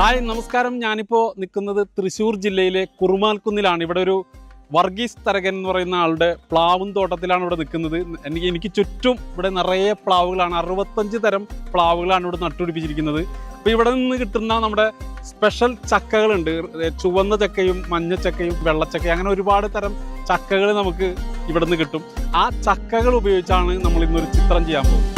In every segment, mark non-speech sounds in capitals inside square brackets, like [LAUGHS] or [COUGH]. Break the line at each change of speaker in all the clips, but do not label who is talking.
Hi നമസ്കാരം. ഞാനിപ്പോൾ നിൽക്കുന്നത് തൃശ്ശൂർ ജില്ലയിലെ കുറുമാൽക്കുന്നിലാണ്. ഇവിടെ ഒരു വർഗീസ് തരകൻ എന്ന് പറയുന്ന ആളുടെ പ്ലാവും തോട്ടത്തിലാണ് ഇവിടെ നിൽക്കുന്നത്. എനിക്ക് എനിക്ക് ചുറ്റും ഇവിടെ നിറയെ പ്ലാവുകളാണ്. അറുപത്തഞ്ച് തരം പ്ലാവുകളാണ് ഇവിടെ നട്ടുപിടിപ്പിച്ചിരിക്കുന്നത്. അപ്പോൾ ഇവിടെ നിന്ന് കിട്ടുന്ന നമ്മുടെ സ്പെഷ്യൽ ചക്കകളുണ്ട്. ചുവന്ന ചക്കയും മഞ്ഞ ചക്കയും വെള്ളച്ചക്കയും അങ്ങനെ ഒരുപാട് തരം ചക്കകൾ നമുക്ക് ഇവിടെ നിന്ന് കിട്ടും. ആ ചക്കകൾ ഉപയോഗിച്ചാണ് നമ്മൾ ഇന്നൊരു ചിത്രം ചെയ്യാൻ പോകുന്നത്.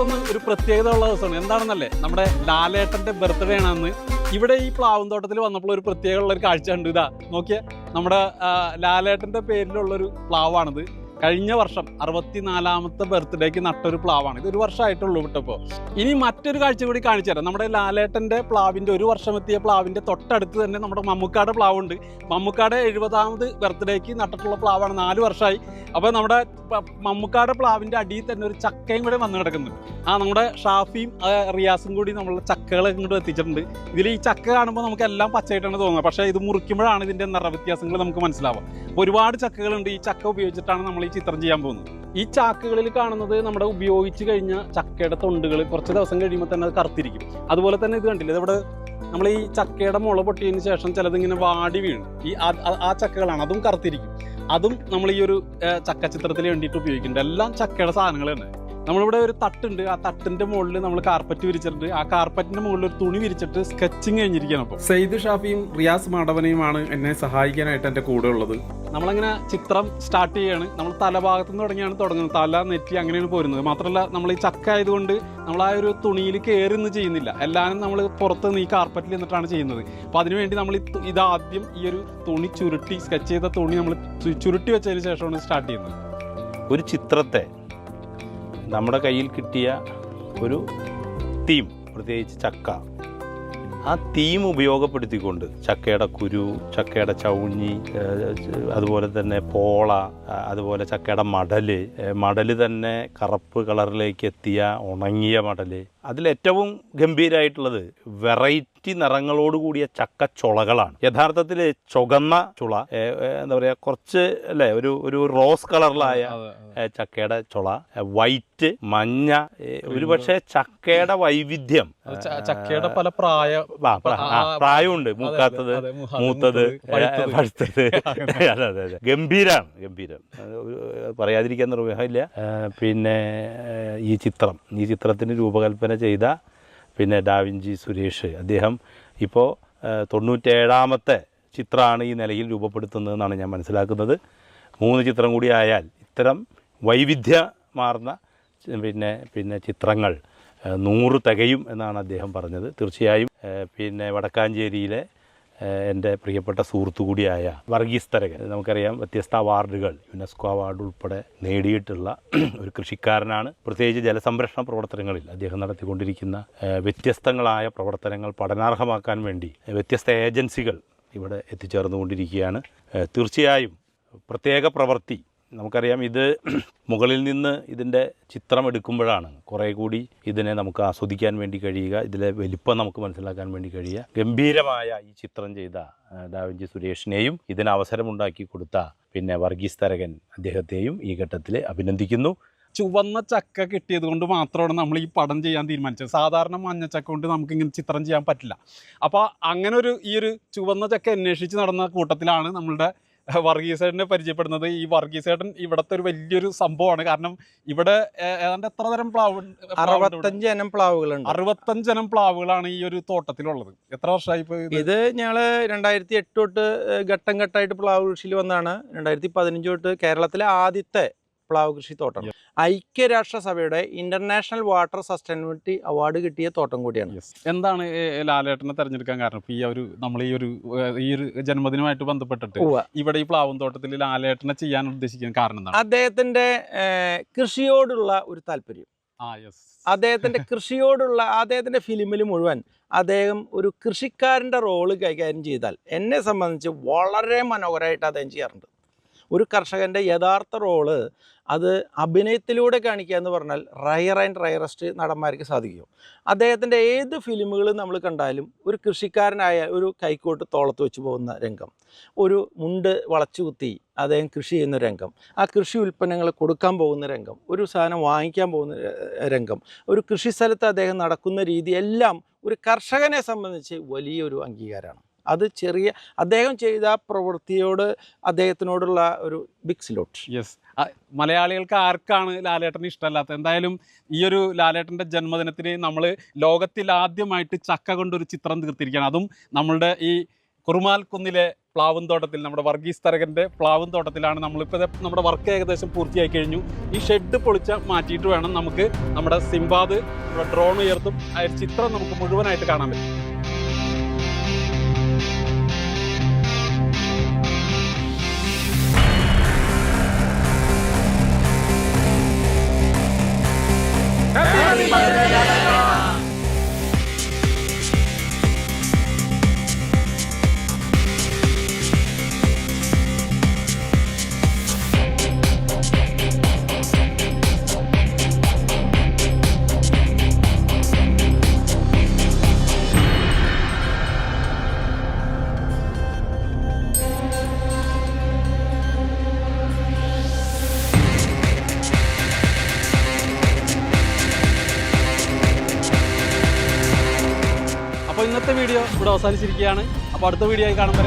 ഇരുപത്തൊന്ന് ഒരു പ്രത്യേകത ഉള്ള ദിവസമാണ്. എന്താണെന്നല്ലേ? നമ്മുടെ ലാലേട്ടന്റെ ബർത്ത്ഡേ ആണെന്ന് ഇവിടെ ഈ പ്ലാവും തോട്ടത്തിൽ വന്നപ്പോൾ ഒരു പ്രത്യേകമുള്ള ഒരു കാഴ്ച ഉണ്ട് ഇതാ നോക്കിയേ. നമ്മുടെ ലാലേട്ടന്റെ പേരിലുള്ള ഒരു പ്ലാവാണിത്. കഴിഞ്ഞ വർഷം അറുപത്തിനാലാമത്തെ ബർത്ത്ഡേക്ക് നട്ടൊരു പ്ലാവാണ്. ഇത് ഒരു വർഷമായിട്ടുള്ളൂ വിട്ടപ്പോൾ ഇനി മറ്റൊരു കാഴ്ച കൂടി കാണിച്ചു തരാം. നമ്മുടെ ലാലേട്ടന്റെ പ്ലാവിന്റെ ഒരു വർഷം എത്തിയ പ്ലാവിന്റെ തൊട്ടടുത്ത് തന്നെ നമ്മുടെ മമ്മൂക്കാട് പ്ലാവുണ്ട്. മമ്മൂക്കാട് എഴുപതാമത് ബർത്ത്ഡേക്ക് നട്ടിട്ടുള്ള പ്ലാവാണ്. നാല് വർഷമായി അപ്പോൾ നമ്മുടെ മമ്മൂക്കാട് പ്ലാവിന്റെ അടിയിൽ തന്നെ ഒരു ചക്കയും കൂടെ വന്നു കിടക്കുന്നുണ്ട്. ആ നമ്മുടെ ഷാഫിയും റിയാസും കൂടി നമ്മളുടെ ചക്കകളെ ഇങ്ങോട്ട് എത്തിച്ചിട്ടുണ്ട്. ഇതിൽ ഈ ചക്ക കാണുമ്പോൾ നമുക്ക് എല്ലാം പച്ചയായിട്ടാണ് തോന്നുന്നത്. പക്ഷേ ഇത് മുറിക്കുമ്പോഴാണ് ഇതിന്റെ നിറവ്യത്യാസങ്ങൾ നമുക്ക് മനസ്സിലാവുക. ഒരുപാട് ചക്കകളുണ്ട്. ഈ ചക്ക ഉപയോഗിച്ചിട്ടാണ് നമ്മൾ ചിത്രം ചെയ്യാൻ പോകുന്നത്. ഈ ചാക്കുകളിൽ കാണുന്നത് നമ്മുടെ ഉപയോഗിച്ച് കഴിഞ്ഞ ചക്കയുടെ തൊണ്ടുകൾ കുറച്ച് ദിവസം കഴിയുമ്പോൾ തന്നെ അത് കറുത്തിരിക്കും. അതുപോലെ തന്നെ ഇത് കണ്ടില്ല ഇവിടെ നമ്മൾ ഈ ചക്കയുടെ മുള പൊട്ടിയതിന് ശേഷം ചിലതിങ്ങനെ വാടി വീഴും. ഈ ആ- ചക്കകളാണ് അതും കറുത്തിരിക്കും. അതും നമ്മൾ ഈ ഒരു ചക്ക ചിത്രത്തിന് വേണ്ടിയിട്ട് ഉപയോഗിക്കുന്നുണ്ട്. എല്ലാം ചക്കയുടെ സാധനങ്ങൾ തന്നെ. നമ്മളിവിടെ ഒരു തട്ടുണ്ട്. ആ തട്ടിന്റെ മുകളിൽ നമ്മൾ കാർപ്പറ്റ് വിരിച്ചിട്ടുണ്ട്. ആ കാർപ്പറ്റിന്റെ മുകളിൽ ഒരു തുണി വിരിച്ചിട്ട് സ്കെച്ചിങ് കഴിഞ്ഞിരിക്കണം അപ്പോൾ സെയ്ദ് ഷാഫിയും റിയാസ് മാടവനെയുമാണ് എന്നെ സഹായിക്കാനായിട്ട് എന്റെ കൂടെ ഉള്ളത്. നമ്മളങ്ങനെ ചിത്രം സ്റ്റാർട്ട് ചെയ്യാണ്. നമ്മൾ തലഭാഗത്ത് നിന്ന് തുടങ്ങിയാണ് തുടങ്ങുന്നത്. തല നെറ്റി അങ്ങനെയാണ് പോരുന്നത്. മാത്രമല്ല നമ്മൾ ഈ ചക്ക ആയതുകൊണ്ട് നമ്മൾ ആ ഒരു തുണിയിൽ കയറി നിന്ന് ചെയ്യുന്നില്ല. എല്ലാവരും നമ്മൾ പുറത്ത് നിന്ന് ഈ കാർപ്പറ്റിൽ നിന്നിട്ടാണ് ചെയ്യുന്നത്. അപ്പോൾ അതിനുവേണ്ടി നമ്മൾ ഇത് ആദ്യം ഇതാദ്യം ഈ ഒരു തുണി ചുരുട്ടി സ്കെച്ച് ചെയ്ത തുണി നമ്മൾ ചുരുട്ടി വെച്ചതിന് ശേഷമാണ് സ്റ്റാർട്ട് ചെയ്യുന്നത്.
ഒരു ചിത്രത്തെ നമ്മുടെ കയ്യിൽ കിട്ടിയ ഒരു തീം പ്രത്യേകിച്ച് ചക്ക. ആ തീം ഉപയോഗപ്പെടുത്തിക്കൊണ്ട് ചക്കയുടെ കുരു ചക്കയുടെ ചൗഞ്ഞി അതുപോലെ തന്നെ പോള അതുപോലെ ചക്കയുടെ മടൽ മടൽ തന്നെ കറുപ്പ് കളറിലേക്ക് എത്തിയ ഉണങ്ങിയ മടൽ അതിലേറ്റവും ഗംഭീരമായിട്ടുള്ളത് വെറൈറ്റി നിറങ്ങളോട് കൂടിയ ചക്കച്ചുളകളാണ്. യഥാർത്ഥത്തിൽ ചുകന്ന ചുള എന്താ പറയുക കുറച്ച് അല്ലേ ഒരു ഒരു റോസ് കളറിലായ ചക്കയുടെ ചുള വൈറ്റ് മഞ്ഞ ഒരു പക്ഷേ ചക്കയുടെ വൈവിധ്യം
ചക്കയുടെ പല പ്രായ
പ്രായമുണ്ട്. മൂക്കാത്തത് മൂത്തത്
പഴുത്തത്.
അതെ അതെ അതെ. ഗംഭീരാണ് ഗംഭീരം പറയാതിരിക്കാൻ നിർവഹമില്ല. പിന്നെ ഈ ചിത്രം ഈ ചിത്രത്തിന് രൂപകൽപ്പന ചെയ്ത പിന്നെ ഡാവിഞ്ചി സുരേഷ്. അദ്ദേഹം ഇപ്പോൾ തൊണ്ണൂറ്റേഴാമത്തെ ചിത്രമാണ് ഈ നിലയിൽ രൂപപ്പെടുത്തുന്നതെന്നാണ് ഞാൻ മനസ്സിലാക്കുന്നത്. മൂന്ന് ചിത്രം കൂടി ആയാൽ ഇത്തരം വൈവിധ്യമാർന്ന പിന്നെ പിന്നെ ചിത്രങ്ങൾ നൂറ് തികയും എന്നാണ് അദ്ദേഹം പറഞ്ഞത്. തീർച്ചയായും പിന്നെ വടക്കാഞ്ചേരിയിലെ എന്റെ പ്രിയപ്പെട്ട സുഹൃത്തു കൂടിയായ വർഗീസ് തരകൻ. നമുക്കറിയാം വ്യത്യസ്ത അവാർഡുകൾ യുനെസ്കോ അവാർഡ് ഉൾപ്പെടെ നേടിയിട്ടുള്ള [CLEARS THROAT] ഒരു കൃഷിക്കാരനാണ്. പ്രത്യേകിച്ച് ജലസംരക്ഷണ പ്രവർത്തനങ്ങളിൽ അദ്ദേഹം നടത്തിക്കൊണ്ടിരിക്കുന്ന വ്യത്യസ്തങ്ങളായ പ്രവർത്തനങ്ങൾ പഠനാർഹമാക്കാൻ വേണ്ടി വ്യത്യസ്ത ഏജൻസികൾ ഇവിടെ എത്തിച്ചേർന്നുകൊണ്ടിരിക്കുകയാണ്. തീർച്ചയായും പ്രത്യേക പ്രവൃത്തി നമുക്കറിയാം ഇത് [CLEARS THROAT] മുകളിൽ നിന്ന് ഇതിന്റെ ചിത്രം എടുക്കുമ്പോഴാണ് കുറേ കൂടി ഇതിനെ നമുക്ക് ആസ്വദിക്കാൻ വേണ്ടി കഴിയുക ഇതിലെ വലിപ്പം നമുക്ക് മനസ്സിലാക്കാൻ വേണ്ടി കഴിയുക. ഗംഭീരമായ ഈ ചിത്രം ചെയ്ത ദാവഞ്ചി സുരേഷിനെയും ഇതിന് അവസരമുണ്ടാക്കി കൊടുത്ത പിന്നെ വർഗീസ് തരകൻ അദ്ദേഹത്തെയും ഈ ഘട്ടത്തിൽ അഭിനന്ദിക്കുന്നു.
ചുവന്ന ചക്ക കിട്ടിയത് കൊണ്ട് മാത്രമാണ് നമ്മൾ ഈ പടം ചെയ്യാൻ തീരുമാനിച്ചത്. സാധാരണ മഞ്ഞ ചക്ക കൊണ്ട് നമുക്ക് ഇങ്ങനെ ചിത്രം ചെയ്യാൻ പറ്റില്ല. അപ്പോൾ അങ്ങനെ ഒരു ഈ ഒരു ചുവന്ന ചക്ക അന്വേഷിച്ച് നടന്ന കൂട്ടത്തിലാണ് നമ്മളുടെ [LAUGHS] വർഗീസേട്ടനെ പരിചയപ്പെടുന്നത് ഈ വർഗീസേട്ടൻ ഇവിടുത്തെ ഒരു വലിയൊരു സംഭവമാണ്. കാരണം ഇവിടെ ഏതാണ്ട് എത്ര തരം പ്ലാവ്?
അറുപത്തഞ്ച് ഇനം പ്ലാവുകളുണ്ട്.
അറുപത്തഞ്ചനം പ്ലാവുകളാണ് ഈ ഒരു തോട്ടത്തിലുള്ളത്. എത്ര വർഷമായി ഇത്?
ഞങ്ങൾ രണ്ടായിരത്തി എട്ട് തൊട്ട് ഘട്ടം ഘട്ടമായിട്ട് പ്ലാവ് കൃഷിയിൽ വന്നാണ് രണ്ടായിരത്തി പതിനഞ്ച് തൊട്ട് കേരളത്തിലെ ആദ്യത്തെ പ്ലാവ് കൃഷി തോട്ടം. ഐക്യരാഷ്ട്രസഭയുടെ ഇന്റർനാഷണൽ വാട്ടർ സസ്റ്റൈനബിലിറ്റി അവാർഡ് കിട്ടിയ തോട്ടം കൂടിയാണ്.
എന്താണ് ലാലേട്ടനെ തെരഞ്ഞെടുക്കാൻ കാരണം? ഈ ഒരു നമ്മൾ ഈ ഒരു ഈ ഒരു ജന്മദിനമായിട്ട് ബന്ധപ്പെട്ടിട്ട് ഇവിടെ ഈ പ്ലാവും തോട്ടത്തിൽ ലാലേട്ടനെ ചെയ്യാൻ ഉദ്ദേശിക്കുന്ന കാരണം
അദ്ദേഹത്തിന്റെ കൃഷിയോടുള്ള ഒരു താല്പര്യം. അദ്ദേഹത്തിന്റെ [LAUGHS] കൃഷിയോടുള്ള അദ്ദേഹത്തിന്റെ ഫിലിമിൽ മുഴുവൻ അദ്ദേഹം ഒരു കൃഷിക്കാരന്റെ റോൾ കൈകാര്യം ചെയ്താൽ എന്നെ സംബന്ധിച്ച് വളരെ മനോഹരമായിട്ട് അദ്ദേഹം ചെയ്യാറുണ്ട്. ഒരു കർഷകന്റെ യഥാർത്ഥ റോൾ അത് അഭിനയത്തിലൂടെ കാണിക്കുക എന്ന് പറഞ്ഞാൽ റയർ ആൻഡ് റയറസ്റ്റ് നടന്മാർക്ക് സാധിക്കും. അദ്ദേഹത്തിന്റെ ഏത് ഫിലിമുകൾ നമ്മൾ കണ്ടാലും ഒരു കൃഷിക്കാരനായ ഒരു കൈക്കോട്ട് തോളത്ത് വെച്ച് പോകുന്ന രംഗം ഒരു മുണ്ട് വളച്ചു കുത്തി അദ്ദേഹം കൃഷി ചെയ്യുന്ന രംഗം ആ കൃഷി ഉൽപ്പന്നങ്ങൾ കൊടുക്കാൻ പോകുന്ന രംഗം ഒരു സാധനം വാങ്ങിക്കാൻ പോകുന്ന രംഗം ഒരു കൃഷി സ്ഥലത്ത് അദ്ദേഹം നടക്കുന്ന രീതി എല്ലാം ഒരു കർഷകനെ സംബന്ധിച്ച് വലിയൊരു അംഗീകാരമാണ്. അത് ചെറിയ അദ്ദേഹം ചെയ്ത പ്രവൃത്തിയോട് അദ്ദേഹത്തിനോടുള്ള ഒരു ബിഗ് സിലോട്ട്
യെസ് മലയാളികൾക്ക് ആർക്കാണ് ലാലേട്ടന് ഇഷ്ടമല്ലാത്തത്? എന്തായാലും ഈ ഒരു ലാലേട്ടന്റെ ജന്മദിനത്തിന് നമ്മൾ ലോകത്തിൽ ആദ്യമായിട്ട് ചക്ക കൊണ്ടൊരു ചിത്രം തീർത്തിരിക്കുകയാണ്. അതും നമ്മളുടെ ഈ കുറുമാൽ കുന്നിലെ പ്ലാവും തോട്ടത്തിൽ നമ്മുടെ വർഗീസ് തരകന്റെ പ്ലാവും തോട്ടത്തിലാണ് നമ്മളിപ്പോൾ നമ്മുടെ വർക്ക് ഏകദേശം പൂർത്തിയായി കഴിഞ്ഞു. ഈ ഷെഡ് പൊളിച്ച മാറ്റിയിട്ട് വേണം നമുക്ക് നമ്മുടെ സിംബാദ് ഡ്രോൺ ഉയർത്തും. ആ ചിത്രം നമുക്ക് മുഴുവനായിട്ട് കാണാൻ പറ്റും. ഇന്നത്തെ വീഡിയോ ഇവിടെ അവസാനിച്ചിരിക്കുകയാണ്. അപ്പോൾ അടുത്ത വീഡിയോ ആയി കാണുമ്പോൾ